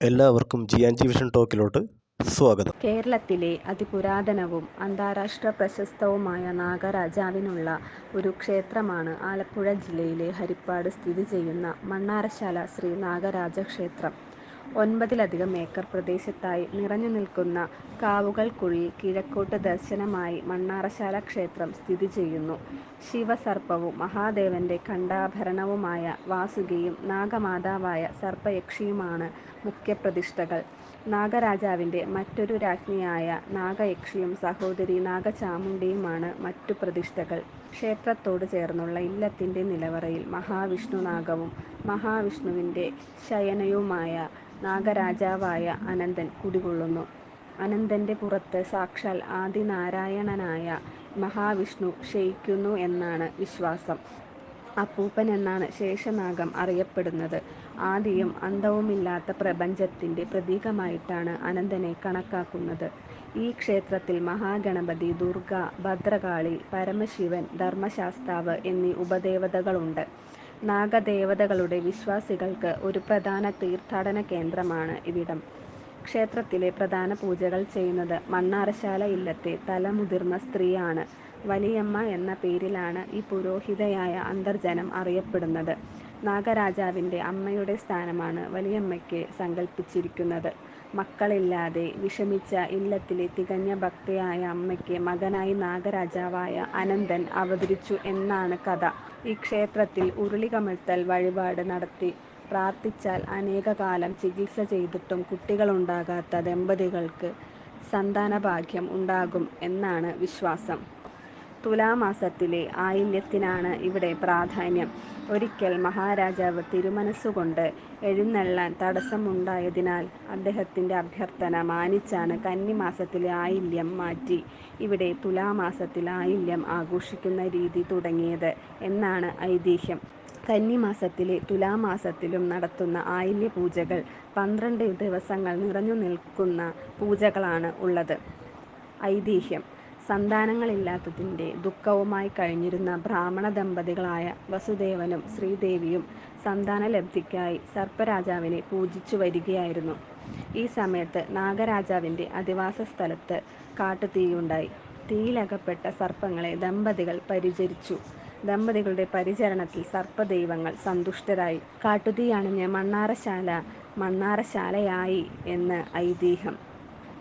എല്ലാവർക്കും G and G vision ടോക്കിലോട്ട് സ്വാഗതം കേരളത്തിലെ അതിപുരാതനവും അന്താരാഷ്ട്ര പ്രശസ്തവുമായ നാഗരാജാവിനുള്ള ഒരു ക്ഷേത്രമാണ് ആലപ്പുഴ ജില്ലയിലെ ഹരിപ്പാട് സ്ഥിതി ചെയ്യുന്ന മണ്ണാറശാല ശ്രീ നാഗരാജ ക്ഷേത്രം. ഒൻപതിലധികം ഏക്കർ പ്രദേശത്തായി നിറഞ്ഞു നിൽക്കുന്ന കാവുകൾക്കുള്ളിൽ കിഴക്കോട്ട് ദർശനമായി മണ്ണാറശാല ക്ഷേത്രം സ്ഥിതി ചെയ്യുന്നു. ശിവസർപ്പവും മഹാദേവന്റെ കണ്ഠാഭരണവുമായ വാസുകിയും നാഗമാതാവായ സർപ്പയക്ഷിയുമാണ് മുഖ്യപ്രതിഷ്ഠകൾ. നാഗരാജാവിന്റെ മറ്റൊരു രാജ്ഞിയായ നാഗയക്ഷിയും സഹോദരി നാഗചാമുണ്ഡിയുമാണ് മറ്റു പ്രതിഷ്ഠകൾ. ക്ഷേത്രത്തോട് ചേർന്നുള്ള ഇല്ലത്തിന്റെ നിലവറയിൽ മഹാവിഷ്ണു നാഗവും മഹാവിഷ്ണുവിന്റെ ശയനയുമായ നാഗരാജാവായ അനന്തൻ കുടികൊള്ളുന്നു. അനന്തന്റെ പുറത്ത് സാക്ഷാൽ ആദിനാരായണനായ മഹാവിഷ്ണു ശയിക്കുന്നു എന്നാണ് വിശ്വാസം. അപ്പൂപ്പൻ എന്നാണ് ശേഷനാഗം അറിയപ്പെടുന്നത്. ആദിയും അന്തവുമില്ലാത്ത പ്രപഞ്ചത്തിന്റെ പ്രതീകമായിട്ടാണ് അനന്തനെ കണക്കാക്കുന്നത്. ഈ ക്ഷേത്രത്തിൽ മഹാഗണപതി, ദുർഗ, ഭദ്രകാളി, പരമശിവൻ, ധർമ്മശാസ്താവ് എന്നീ ഉപദേവതകളുണ്ട്. നാഗദേവതകളുടെ വിശ്വാസികൾക്ക് ഒരു പ്രധാന തീർത്ഥാടന കേന്ദ്രമാണ് ഇവിടം. ക്ഷേത്രത്തിലെ പ്രധാന പൂജകൾ ചെയ്യുന്നത് മണ്ണാറശാല ഇല്ലത്തെ തലമുതിർന്ന സ്ത്രീയാണ്. വലിയമ്മ എന്ന പേരിലാണ് ഈ പുരോഹിതയായ അന്തർജനം അറിയപ്പെടുന്നത്. നാഗരാജാവിന്റെ അമ്മയുടെ സ്ഥാനമാണ് വലിയമ്മയ്ക്ക് സങ്കല്പിച്ചിരിക്കുന്നത്. മക്കളില്ലാതെ വിഷമിച്ച ഇല്ലത്തിലെ തികഞ്ഞ ഭക്തയായ അമ്മയ്ക്ക് മകനായി നാഗരാജാവായ അനന്തൻ അവതരിച്ചു എന്നാണ് കഥ. ഈ ക്ഷേത്രത്തിൽ ഉരുളികമഴ്ത്തൽ വഴിപാട് നടത്തി പ്രാർത്ഥിച്ചാൽ അനേകകാലം ചികിത്സ ചെയ്തിട്ടും കുട്ടികളുണ്ടാകാത്ത ദമ്പതികൾക്ക് സന്താനഭാഗ്യം ഉണ്ടാകും എന്നാണ് വിശ്വാസം. തുലാമാസത്തിലെ ആയില്യത്തിനാണ് ഇവിടെ പ്രാധാന്യം. ഒരിക്കൽ മഹാരാജാവ് തിരുമനസ്സുകൊണ്ട് എഴുന്നള്ളാൻ തടസ്സമുണ്ടായതിനാൽ അദ്ദേഹത്തിന്റെ അഭ്യർത്ഥന മാനിച്ചാണ് കന്നിമാസത്തിലെ ആയില്യം മാറ്റി ഇവിടെ തുലാമാസത്തിൽ ആയില്യം ആഘോഷിക്കുന്ന രീതി തുടങ്ങിയത് എന്നാണ് ഐതിഹ്യം. കന്നിമാസത്തിലെ തുലാമാസത്തിലും നടത്തുന്ന ആയില്യപൂജകൾ പന്ത്രണ്ട് ദിവസങ്ങൾ നിറഞ്ഞുനിൽക്കുന്ന പൂജകളാണ് ഉള്ളത്. ഐതിഹ്യം സന്താനങ്ങളില്ലാത്തതിന്റെ ദുഃഖവുമായി കഴിഞ്ഞിരുന്ന ബ്രാഹ്മണ ദമ്പതികളായ വസുദേവനും ശ്രീദേവിയും സന്താനലബ്ധിക്കായി സർപ്പരാജാവിനെ പൂജിച്ചു വരികയായിരുന്നു. ഈ സമയത്ത് നാഗരാജാവിന്റെ അധിവാസസ്ഥലത്ത് കാട്ടുതീയുണ്ടായി. തീയിലകപ്പെട്ട സർപ്പങ്ങളെ ദമ്പതികൾ പരിചരിച്ചു. ദമ്പതികളുടെ പരിചരണത്തിൽ സർപ്പദൈവങ്ങൾ സന്തുഷ്ടരായി. കാട്ടുതീ അണഞ്ഞ് മണ്ണാറശാല മണ്ണാറശാലയായി എന്ന് ഐതിഹ്യം.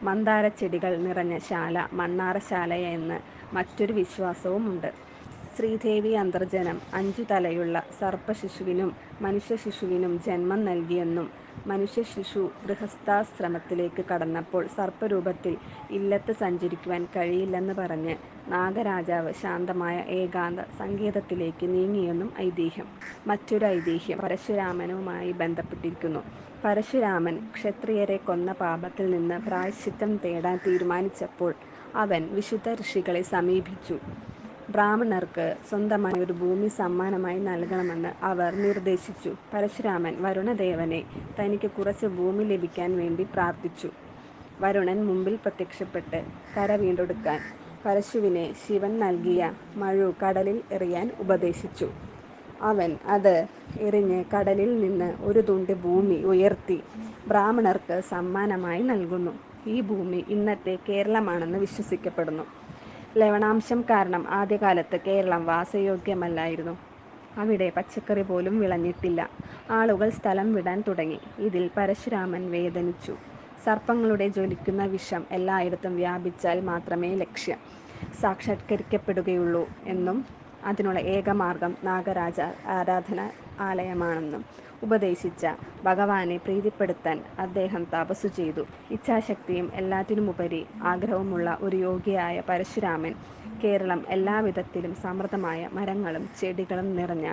മന്ദാരച്ചെടികൾ നിറഞ്ഞ ശാല മണ്ണാറശാലയെന്ന് മറ്റൊരു വിശ്വാസവുമുണ്ട്. ശ്രീദേവി അന്തർജനം അഞ്ചുതലയുള്ള സർപ്പശിശുവിനും മനുഷ്യശിശുവിനും ജന്മം നൽകിയെന്നും മനുഷ്യശിശു ഗൃഹസ്ഥാശ്രമത്തിലേക്ക് കടന്നപ്പോൾ സർപ്പരൂപത്തിൽ ഇല്ലത്ത് സഞ്ചരിക്കുവാൻ കഴിയില്ലെന്ന് പറഞ്ഞ് നാഗരാജാവ് ശാന്തമായ ഏകാന്ത സങ്കേതത്തിലേക്ക് നീങ്ങിയെന്നും ഐതിഹ്യം. മറ്റൊരു ഐതിഹ്യം പരശുരാമനുമായി ബന്ധപ്പെട്ടിരിക്കുന്നു. പരശുരാമൻ ക്ഷത്രിയരെ കൊന്ന പാപത്തിൽ നിന്ന് പ്രായശ്ചിത്തം തേടാൻ തീരുമാനിച്ചപ്പോൾ അവൻ വിശുദ്ധ ഋഷികളെ സമീപിച്ചു. ബ്രാഹ്മണർക്ക് സ്വന്തമായി ഒരു ഭൂമി സമ്മാനമായി നൽകണമെന്ന് അവർ നിർദ്ദേശിച്ചു. പരശുരാമൻ വരുണദേവനെ തനിക്ക് കുറച്ച് ഭൂമി ലഭിക്കാൻ വേണ്ടി പ്രാർത്ഥിച്ചു. വരുണൻ മുമ്പിൽ പ്രത്യക്ഷപ്പെട്ട് കര വീണ്ടെടുക്കാൻ പരശുവിനെ ശിവൻ നൽകിയ മഴു കടലിൽ എറിയാൻ ഉപദേശിച്ചു. അവൻ അത് എറിഞ്ഞ് കടലിൽ നിന്ന് ഒരു തുണ്ട് ഭൂമി ഉയർത്തി ബ്രാഹ്മണർക്ക് സമ്മാനമായി നൽകുന്നു. ഈ ഭൂമി ഇന്നത്തെ കേരളമാണെന്ന് വിശ്വസിക്കപ്പെടുന്നു. ലവണാംശം കാരണം ആദ്യകാലത്ത് കേരളം വാസയോഗ്യമല്ലായിരുന്നു. അവിടെ പച്ചക്കറി പോലും വിളഞ്ഞിട്ടില്ല. ആളുകൾ സ്ഥലം വിടാൻ തുടങ്ങി. ഇതിൽ പരശുരാമൻ വേദനിച്ചു. സർപ്പങ്ങളുടെ ജ്വലിക്കുന്ന വിഷം എല്ലായിടത്തും വ്യാപിച്ചാൽ മാത്രമേ ലക്ഷ്യം സാക്ഷാത്കരിക്കപ്പെടുകയുള്ളൂ എന്നും അതിനുള്ള ഏകമാർഗം നാഗരാജ ആരാധന ആലയമാണെന്നും ഉപദേശിച്ച ഭഗവാനെ പ്രീതിപ്പെടുത്താൻ അദ്ദേഹം തപസ്സു ചെയ്തു. ഇച്ഛാശക്തിയും എല്ലാറ്റിനുമുപരി ആഗ്രഹവുമുള്ള ഒരു യോഗിയായ പരശുരാമൻ കേരളം എല്ലാവിധത്തിലും സമൃദ്ധമായ മരങ്ങളും ചെടികളും നിറഞ്ഞ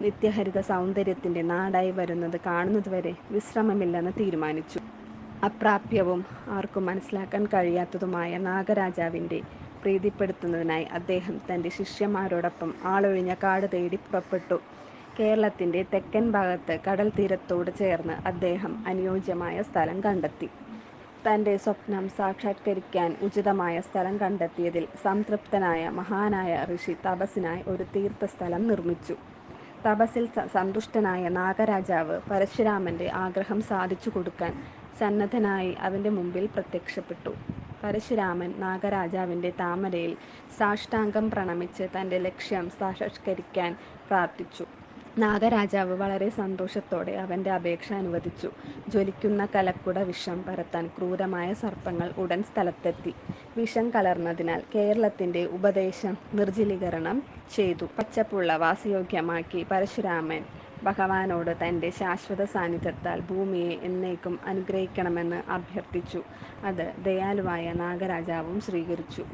നിത്യഹരിത സൗന്ദര്യത്തിന്റെ നാടായി വരുന്നത് കാണുന്നതുവരെ വിശ്രമമില്ലെന്ന് തീരുമാനിച്ചു. അപ്രാപ്യവും ആർക്കും മനസ്സിലാക്കാൻ കഴിയാത്തതുമായ നാഗരാജാവിനെ പ്രീതിപ്പെടുത്തുന്നതിനായി അദ്ദേഹം തന്റെ ശിഷ്യന്മാരോടൊപ്പം ആളൊഴിഞ്ഞ കാട് തേടി പുറപ്പെട്ടു. കേരളത്തിന്റെ തെക്കൻ ഭാഗത്ത് കടൽ തീരത്തോട് ചേർന്ന് അദ്ദേഹം അനുയോജ്യമായ സ്ഥലം കണ്ടെത്തി. തന്റെ സ്വപ്നം സാക്ഷാത്കരിക്കാൻ ഉചിതമായ സ്ഥലം കണ്ടെത്തിയതിൽ സംതൃപ്തനായ മഹാനായ ഋഷി തപസ്സിനായി ഒരു തീർത്ഥസ്ഥലം നിർമ്മിച്ചു. തപസ്സിൽ സന്തുഷ്ടനായ നാഗരാജാവ് പരശുരാമന്റെ ആഗ്രഹം സാധിച്ചു കൊടുക്കാൻ സന്നദ്ധനായി അവന്റെ മുമ്പിൽ പ്രത്യക്ഷപ്പെട്ടു. പരശുരാമൻ നാഗരാജാവിന്റെ താമരയിൽ സാഷ്ടാംഗം പ്രണമിച്ച് തന്റെ ലക്ഷ്യം സാക്ഷാത്കരിക്കാൻ പ്രാർത്ഥിച്ചു. നാഗരാജാവ് വളരെ സന്തോഷത്തോടെ അവന്റെ അപേക്ഷ അനുവദിച്ചു. ജ്വലിക്കുന്ന കലക്കുട വിഷം പരത്താൻ ക്രൂരമായ സർപ്പങ്ങൾ ഉടൻ സ്ഥലത്തെത്തി. വിഷം കലർന്നതിനാൽ കേരളത്തിന്റെ ഉപദേശം നിർജലീകരണം ചെയ്തു പച്ചപ്പുള്ള വാസയോഗ്യമാക്കി പരശുരാമൻ ഭഗവാനോട് തന്റെ ശാശ്വത സാന്നിധ്യത്താൽ ഭൂമിയെ എന്നേക്കും അനുഗ്രഹിക്കണമെന്ന് അഭ്യർത്ഥിച്ചു. അത് ദയാലുവായ നാഗരാജാവും സ്വീകരിച്ചു.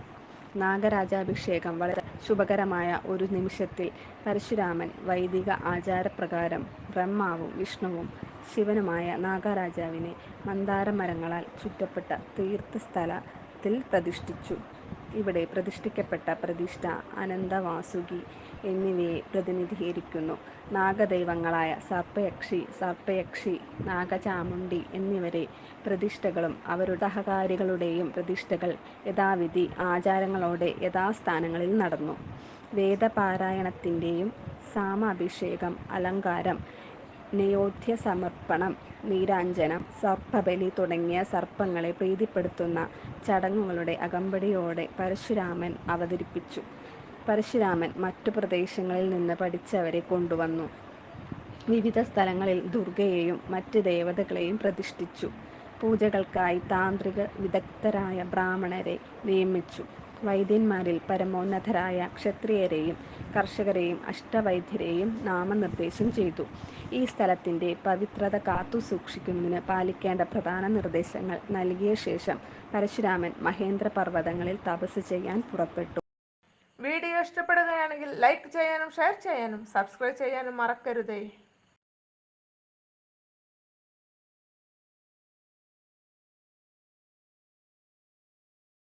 നാഗരാജാഭിഷേകം വളരെ ശുഭകരമായ ഒരു നിമിഷത്തിൽ പരശുരാമൻ വൈദിക ആചാരപ്രകാരം ബ്രഹ്മാവും വിഷ്ണുവും ശിവനുമായ നാഗരാജാവിനെ മന്ദാരമരങ്ങളാൽ ചുറ്റപ്പെട്ട തീർത്ഥസ്ഥലത്തിൽ പ്രതിഷ്ഠിച്ചു. ഇവിടെ പ്രതിഷ്ഠിക്കപ്പെട്ട പ്രതിഷ്ഠ അനന്തവാസുകി എന്നിവയെ പ്രതിനിധീകരിക്കുന്നു. നാഗദൈവങ്ങളായ സർപ്പയക്ഷി, സർപ്പയക്ഷി, നാഗചാമുണ്ഡി എന്നിവരെ പ്രതിഷ്ഠകളും അവരുടെ സഹകാരികളുടെയും പ്രതിഷ്ഠകൾ യഥാവിധി ആചാരങ്ങളോടെ യഥാസ്ഥാനങ്ങളിൽ നടന്നു. വേദപാരായണത്തിന്റെയും സാമാഭിഷേകം, അലങ്കാരം, നൈവേദ്യസമർപ്പണം, നീരാഞ്ജനം, സർപ്പബലി തുടങ്ങിയ സർപ്പങ്ങളെ പ്രീതിപ്പെടുത്തുന്ന ചടങ്ങുകളുടെ അകമ്പടിയോടെ പരശുരാമൻ അവതരിപ്പിച്ചു. പരശുരാമൻ മറ്റു പ്രദേശങ്ങളിൽ നിന്ന് പഠിച്ചവരെ കൊണ്ടുവന്നു. വിവിധ സ്ഥലങ്ങളിൽ ദുർഗയെയും മറ്റ് ദേവതകളെയും പ്രതിഷ്ഠിച്ചു. പൂജകൾക്കായി താന്ത്രിക വിദഗ്ദ്ധരായ ബ്രാഹ്മണരെ നിയമിച്ചു. വൈദ്യന്മാരിൽ പരമോന്നതരായ ക്ഷത്രിയരെയും കർഷകരെയും അഷ്ടവൈദ്യരെയും നാമനിർദ്ദേശം ചെയ്തു. ഈ സ്ഥലത്തിന്റെ പവിത്രത കാത്തുസൂക്ഷിക്കുന്നതിന് പാലിക്കേണ്ട പ്രധാന നിർദ്ദേശങ്ങൾ നൽകിയ ശേഷം പരശുരാമൻ മഹേന്ദ്ര മഹേന്ദ്രപർവതങ്ങളിൽ തപസ്സ് ചെയ്യാൻ പുറപ്പെട്ടു. വീഡിയോ ഇഷ്ടപ്പെടുകയാണെങ്കിൽ ലൈക്ക് ചെയ്യാനും ഷെയർ ചെയ്യാനും സബ്സ്ക്രൈബ് ചെയ്യാനും മറക്കരുതേ